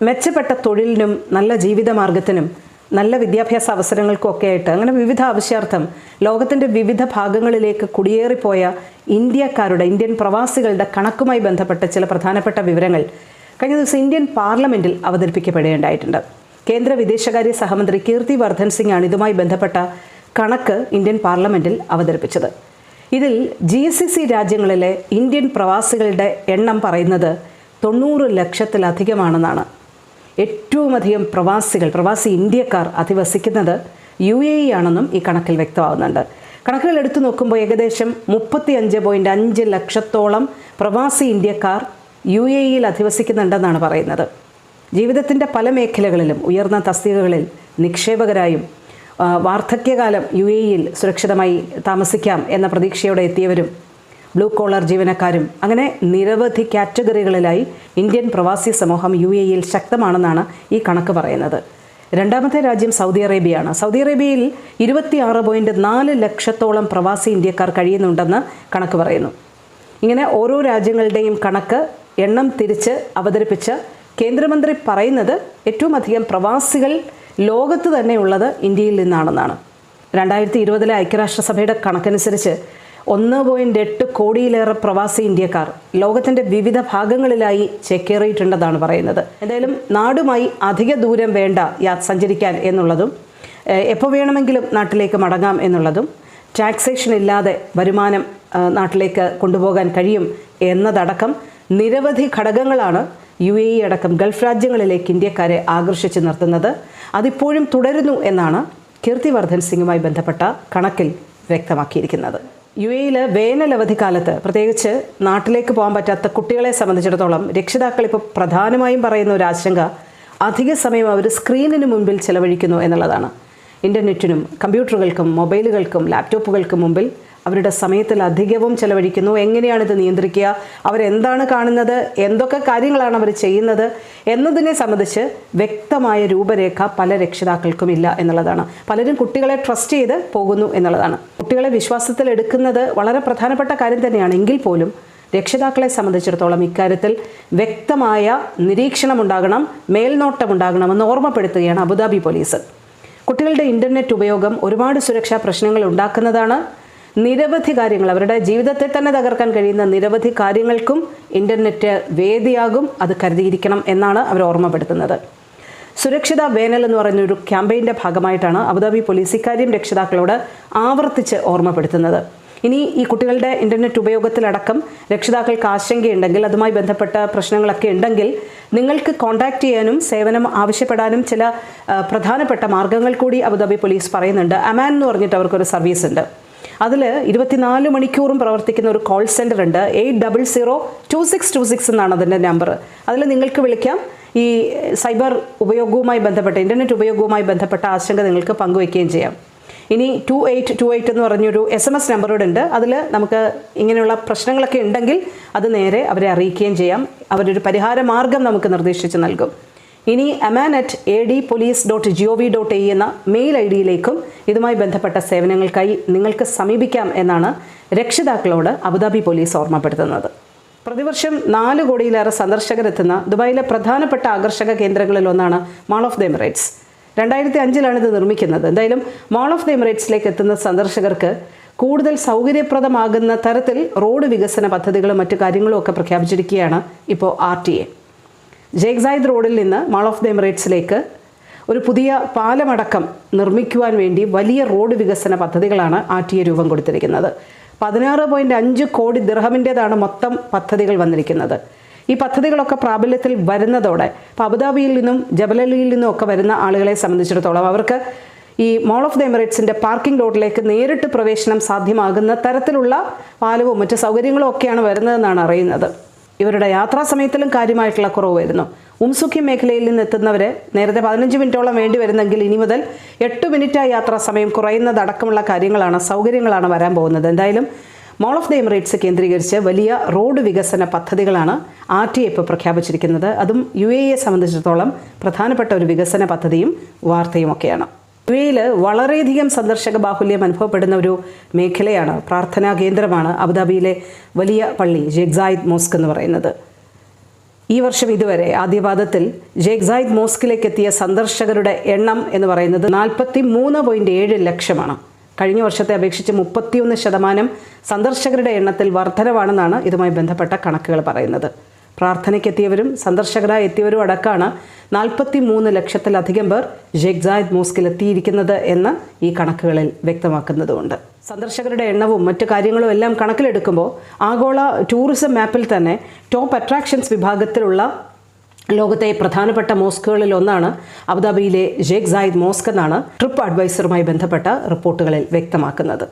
മെച്ചപ്പെട്ട തൊഴിലിനും നല്ല ജീവിതമാർഗത്തിനും നല്ല വിദ്യാഭ്യാസ അവസരങ്ങൾക്കൊക്കെ ആയിട്ട് അങ്ങനെ വിവിധ ആവശ്യാർത്ഥം ലോകത്തിന്റെ വിവിധ ഭാഗങ്ങളിലേക്ക് കുടിയേറിപ്പോയ ഇന്ത്യക്കാരുടെ ഇന്ത്യൻ പ്രവാസികളുടെ കണക്കുമായി ബന്ധപ്പെട്ട ചില പ്രധാനപ്പെട്ട വിവരങ്ങൾ കഴിഞ്ഞ ദിവസം ഇന്ത്യൻ പാർലമെന്റിൽ അവതരിപ്പിക്കപ്പെടുകയുണ്ടായിട്ടുണ്ട് കേന്ദ്ര വിദേശകാര്യ സഹമന്ത്രി കീർത്തി വർദ്ധൻ സിംഗ് ആണ് ഇതുമായി ബന്ധപ്പെട്ട കണക്ക് ഇന്ത്യൻ പാർലമെന്റിൽ അവതരിപ്പിച്ചത്. ഇതിൽ ജി സി സി രാജ്യങ്ങളിലെ ഇന്ത്യൻ പ്രവാസികളുടെ എണ്ണം പറയുന്നത് തൊണ്ണൂറ് ലക്ഷത്തിലധികമാണെന്നാണ്. ഏറ്റവും അധികം പ്രവാസികൾ പ്രവാസി ഇന്ത്യക്കാർ അധിവസിക്കുന്നത് യു എ ഇ ആണെന്നും ഈ കണക്കിൽ വ്യക്തമാകുന്നുണ്ട് കണക്കുകൾ എടുത്തു നോക്കുമ്പോൾ ഏകദേശം മുപ്പത്തി അഞ്ച് പോയിന്റ് അഞ്ച് ലക്ഷത്തോളം പ്രവാസി ഇന്ത്യക്കാർ യു എ ഇയിൽ അധിവസിക്കുന്നുണ്ടെന്നാണ് പറയുന്നത്. ജീവിതത്തിന്റെ പല മേഖലകളിലും ഉയർന്ന തസ്തികകളിൽ നിക്ഷേപകരായും വാർദ്ധക്യകാലം യു എ ഇയിൽ സുരക്ഷിതമായി താമസിക്കാം എന്ന പ്രതീക്ഷയോടെ എത്തിയവരും ബ്ലൂ കോളർ ജീവനക്കാരും അങ്ങനെ നിരവധി കാറ്റഗറികളിലായി ഇന്ത്യൻ പ്രവാസി സമൂഹം യു എ ശക്തമാണെന്നാണ് ഈ കണക്ക് പറയുന്നത്. രണ്ടാമത്തെ രാജ്യം സൗദി അറേബ്യയാണ്. സൗദി അറേബ്യയിൽ ഇരുപത്തിയാറ് പോയിന്റ് നാല് ലക്ഷത്തോളം പ്രവാസി ഇന്ത്യക്കാർ കഴിയുന്നുണ്ടെന്ന് കണക്ക് പറയുന്നു. ഇങ്ങനെ ഓരോ രാജ്യങ്ങളുടെയും കണക്ക് എണ്ണം തിരിച്ച് അവതരിപ്പിച്ച് കേന്ദ്രമന്ത്രി പറയുന്നത് ഏറ്റവും അധികം പ്രവാസികൾ ലോകത്ത് തന്നെയുള്ളത് ഇന്ത്യയിൽ നിന്നാണെന്നാണ്. രണ്ടായിരത്തി ഇരുപതിലെ ഐക്യരാഷ്ട്രസഭയുടെ കണക്കനുസരിച്ച് ഒന്ന് പോയിന്റ് എട്ട് കോടിയിലേറെ പ്രവാസി ഇന്ത്യക്കാർ ലോകത്തിന്റെ വിവിധ ഭാഗങ്ങളിലായി ചേക്കേറിയിട്ടുണ്ടെന്നാണ് പറയുന്നത്. എന്തായാലും നാടുമായി അധിക ദൂരം വേണ്ട സഞ്ചരിക്കാൻ എന്നുള്ളതും എപ്പോൾ വേണമെങ്കിലും നാട്ടിലേക്ക് മടങ്ങാം എന്നുള്ളതും ടാക്സേഷൻ ഇല്ലാതെ വരുമാനം നാട്ടിലേക്ക് കൊണ്ടുപോകാൻ കഴിയും എന്നതടക്കം നിരവധി ഘടകങ്ങളാണ് യു എ ഇ അടക്കം ഗൾഫ് രാജ്യങ്ങളിലേക്ക് ഇന്ത്യക്കാരെ ആകർഷിച്ചു നിർത്തുന്നത്. അതിപ്പോഴും തുടരുന്നു എന്നാണ് കീർത്തിവർദ്ധൻ സിംഗുമായി ബന്ധപ്പെട്ട കണക്കിൽ വ്യക്തമാക്കിയിരിക്കുന്നത്. യു എയിൽ വേനൽ അവധിക്കാലത്ത് പ്രത്യേകിച്ച് നാട്ടിലേക്ക് പോകാൻ പറ്റാത്ത കുട്ടികളെ സംബന്ധിച്ചിടത്തോളം രക്ഷിതാക്കൾ ഇപ്പോൾ പ്രധാനമായും പറയുന്ന ഒരു ആശങ്ക അധിക സമയം അവർ സ്ക്രീനിന് മുമ്പിൽ ചെലവഴിക്കുന്നു എന്നുള്ളതാണ്. ഇന്റർനെറ്റിനും കമ്പ്യൂട്ടറുകൾക്കും മൊബൈലുകൾക്കും ലാപ്ടോപ്പുകൾക്കും മുമ്പിൽ അവരുടെ സമയത്തിൽ അധികവും ചെലവഴിക്കുന്നു. എങ്ങനെയാണ് ഇത് നിയന്ത്രിക്കുക? അവരെന്താണ് കാണുന്നത്? എന്തൊക്കെ കാര്യങ്ങളാണ് അവർ ചെയ്യുന്നത്? എന്നതിനെ സംബന്ധിച്ച് വ്യക്തമായ രൂപരേഖ പല രക്ഷിതാക്കൾക്കും ഇല്ല എന്നുള്ളതാണ്. പലരും കുട്ടികളെ ട്രസ്റ്റ് ചെയ്ത് പോകുന്നു എന്നുള്ളതാണ്. കുട്ടികളെ വിശ്വാസത്തിൽ എടുക്കുന്നത് വളരെ പ്രധാനപ്പെട്ട കാര്യം തന്നെയാണ്. എങ്കിൽ പോലും രക്ഷിതാക്കളെ സംബന്ധിച്ചിടത്തോളം ഇക്കാര്യത്തിൽ വ്യക്തമായ നിരീക്ഷണമുണ്ടാകണം മേൽനോട്ടമുണ്ടാകണമെന്ന് ഓർമ്മപ്പെടുത്തുകയാണ് അബുദാബി പോലീസ്. കുട്ടികളുടെ ഇന്റർനെറ്റ് ഉപയോഗം ഒരുപാട് സുരക്ഷാ പ്രശ്നങ്ങൾ ഉണ്ടാക്കുന്നതാണ്. നിരവധി കാര്യങ്ങൾ അവരുടെ ജീവിതത്തെ തന്നെ തകർക്കാൻ കഴിയുന്ന നിരവധി കാര്യങ്ങൾക്കും ഇന്റർനെറ്റ് വേദിയാകും അത് കരുതിയിരിക്കണം എന്നാണ് അവർ ഓർമ്മപ്പെടുത്തുന്നത്. സുരക്ഷിത വേനൽ എന്ന് പറഞ്ഞൊരു ക്യാമ്പയിന്റെ ഭാഗമായിട്ടാണ് അബുദാബി പോലീസ് ഇക്കാര്യം രക്ഷിതാക്കളോട് ആവർത്തിച്ച് ഓർമ്മപ്പെടുത്തുന്നത്. ഇനി ഈ കുട്ടികളുടെ ഇന്റർനെറ്റ് ഉപയോഗത്തിലടക്കം രക്ഷിതാക്കൾക്ക് ആശങ്കയുണ്ടെങ്കിൽ അതുമായി ബന്ധപ്പെട്ട പ്രശ്നങ്ങളൊക്കെ ഉണ്ടെങ്കിൽ നിങ്ങൾക്ക് കോൺടാക്ട് ചെയ്യാനും സേവനം ആവശ്യപ്പെടാനും ചില പ്രധാനപ്പെട്ട മാർഗങ്ങൾ കൂടി അബുദാബി പോലീസ് പറയുന്നുണ്ട്. അമാൻ എന്ന് പറഞ്ഞിട്ട് അവർക്കൊരു സർവീസ് ഉണ്ട് അതിൽ ഇരുപത്തിനാല് മണിക്കൂറും പ്രവർത്തിക്കുന്ന ഒരു കോൾ സെന്റർ ഉണ്ട്. Eight double zero two six two six എന്നാണ് അതിന്റെ നമ്പർ അതിൽ നിങ്ങൾക്ക് വിളിക്കാം. ഈ സൈബർ ഉപയോഗവുമായി ബന്ധപ്പെട്ട ഇന്റർനെറ്റ് ഉപയോഗവുമായി ബന്ധപ്പെട്ട ആശങ്ക നിങ്ങൾക്ക് പങ്കുവയ്ക്കുകയും ചെയ്യാം. ഇനി ടു എയ്റ്റ് ടു എയ്റ്റ് എന്ന് പറഞ്ഞൊരു എസ് എം എസ് നമ്പറോട് ഉണ്ട്. അതിൽ നമുക്ക് ഇങ്ങനെയുള്ള പ്രശ്നങ്ങളൊക്കെ ഉണ്ടെങ്കിൽ അത് നേരെ അവരെ അറിയിക്കുകയും ചെയ്യാം. അവരൊരു പരിഹാര മാർഗം നമുക്ക് നിർദ്ദേശിച്ച് നൽകും. ഇനി Aman at A D police dot G O V dot A എന്ന മെയിൽ ഐ ഡിയിലേക്കും ഇതുമായി ബന്ധപ്പെട്ട സേവനങ്ങൾക്കായി നിങ്ങൾക്ക് സമീപിക്കാം എന്നാണ് രക്ഷിതാക്കളോട് അബുദാബി പോലീസ് ഓർമ്മപ്പെടുത്തുന്നത്. പ്രതിവർഷം നാല് കോടിയിലേറെ സന്ദർശകരെത്തുന്ന ദുബായിലെ പ്രധാനപ്പെട്ട ആകർഷക കേന്ദ്രങ്ങളിൽ ഒന്നാണ് മാൾ ഓഫ് ദ എമിറേറ്റ്സ് രണ്ടായിരത്തി അഞ്ചിലാണ് ഇത് നിർമ്മിക്കുന്നത്. എന്തായാലും മാൾ ഓഫ് ദ എമിറേറ്റ്സിലേക്ക് എത്തുന്ന സന്ദർശകർക്ക് കൂടുതൽ സൗകര്യപ്രദമാകുന്ന തരത്തിൽ റോഡ് വികസന പദ്ധതികളും മറ്റു കാര്യങ്ങളും ഒക്കെ പ്രഖ്യാപിച്ചിരിക്കുകയാണ് ഇപ്പോൾ R T A Sheikh Zayed road നിന്ന് മാൾ ഓഫ് ദ എമിറേറ്റ്സിലേക്ക് ഒരു പുതിയ പാലമടക്കം നിർമ്മിക്കുവാൻ വേണ്ടി വലിയ റോഡ് വികസന പദ്ധതികളാണ് ആർ രൂപം കൊടുത്തിരിക്കുന്നത്. പതിനാറ് പോയിന്റ് അഞ്ച് കോടി ദിർഹമിന്റെതാണ് മൊത്തം പദ്ധതികൾ വന്നിരിക്കുന്നത്. ഈ പദ്ധതികളൊക്കെ പ്രാബല്യത്തിൽ വരുന്നതോടെ ഇപ്പോൾ അബുദാബിയിൽ നിന്നും ജബലലിയിൽ നിന്നും ഒക്കെ വരുന്ന ആളുകളെ സംബന്ധിച്ചിടത്തോളം അവർക്ക് ഈ മോൾ ഓഫ് ദ എമിറേറ്റ്സിന്റെ പാർക്കിംഗ് ലോട്ടിലേക്ക് നേരിട്ട് പ്രവേശനം സാധ്യമാകുന്ന തരത്തിലുള്ള പാലവും മറ്റ് സൗകര്യങ്ങളും ഒക്കെയാണ് വരുന്നതെന്നാണ് അറിയുന്നത്. ഇവരുടെ യാത്രാ സമയത്തിലും കാര്യമായിട്ടുള്ള കുറവ് വരുന്നു ഉംസുഖി മേഖലയിൽ നിന്ന് എത്തുന്നവരെ നേരത്തെ പതിനഞ്ച് മിനിറ്റോളം വേണ്ടി വരുന്നെങ്കിൽ ഇനി മുതൽ എട്ട് മിനിറ്റായി യാത്രാ സമയം കുറയുന്നതടക്കമുള്ള കാര്യങ്ങളാണ് സൗകര്യങ്ങളാണ് വരാൻ പോകുന്നത്. എന്തായാലും മോൾ ഓഫ് ദ എമിറേറ്റ്സ് കേന്ദ്രീകരിച്ച് വലിയ റോഡ് വികസന പദ്ധതികളാണ് ആർ ടി ഇപ്പോൾ പ്രഖ്യാപിച്ചിരിക്കുന്നത്. അതും യു എ സംബന്ധിച്ചിടത്തോളം പ്രധാനപ്പെട്ട ഒരു വികസന പദ്ധതിയും വാർത്തയുമൊക്കെയാണ് യു എയിൽ വളരെയധികം സന്ദർശക ബാഹുല്യം അനുഭവപ്പെടുന്ന ഒരു മേഖലയാണ് പ്രാർത്ഥനാ കേന്ദ്രമാണ് അബുദാബിയിലെ വലിയ പള്ളി ജെഗ്സായിദ് മോസ്ക് എന്ന് പറയുന്നത്. ഈ വർഷം ഇതുവരെ ആദ്യപാദത്തിൽ ജെഗ്സായിദ് മോസ്കിലേക്ക് എത്തിയ സന്ദർശകരുടെ എണ്ണം എന്ന് പറയുന്നത് നാൽപ്പത്തി മൂന്ന് പോയിന്റ് ഏഴ് ലക്ഷമാണ്. കഴിഞ്ഞ വർഷത്തെ അപേക്ഷിച്ച് മുപ്പത്തിയൊന്ന് ശതമാനം സന്ദർശകരുടെ എണ്ണത്തിൽ വർധനവാണെന്നാണ് ഇതുമായി ബന്ധപ്പെട്ട കണക്കുകൾ പറയുന്നത്. പ്രാർത്ഥനയ്ക്കെത്തിയവരും സന്ദർശകരായി എത്തിയവരും അടക്കമാണ് നാൽപ്പത്തി മൂന്ന് ലക്ഷത്തിലധികം പേർ ജെഗ്സായിദ് മോസ്കിൽ എത്തിയിരിക്കുന്നത് എന്ന് ഈ കണക്കുകളിൽ വ്യക്തമാക്കുന്നതുമുണ്ട് സന്ദർശകരുടെ എണ്ണവും മറ്റു കാര്യങ്ങളും എല്ലാം കണക്കിലെടുക്കുമ്പോൾ ആഗോള ടൂറിസം മാപ്പിൽ തന്നെ ടോപ്പ് അട്രാക്ഷൻസ് വിഭാഗത്തിലുള്ള ലോകത്തെ പ്രധാനപ്പെട്ട മോസ്കുകളിൽ ഒന്നാണ് അബുദാബിയിലെ ജേഗ് സായിദ് മോസ്ക് എന്നാണ് ട്രിപ്പ് അഡ്വൈസറുമായി ബന്ധപ്പെട്ട റിപ്പോർട്ടുകളിൽ വ്യക്തമാക്കുന്നത്.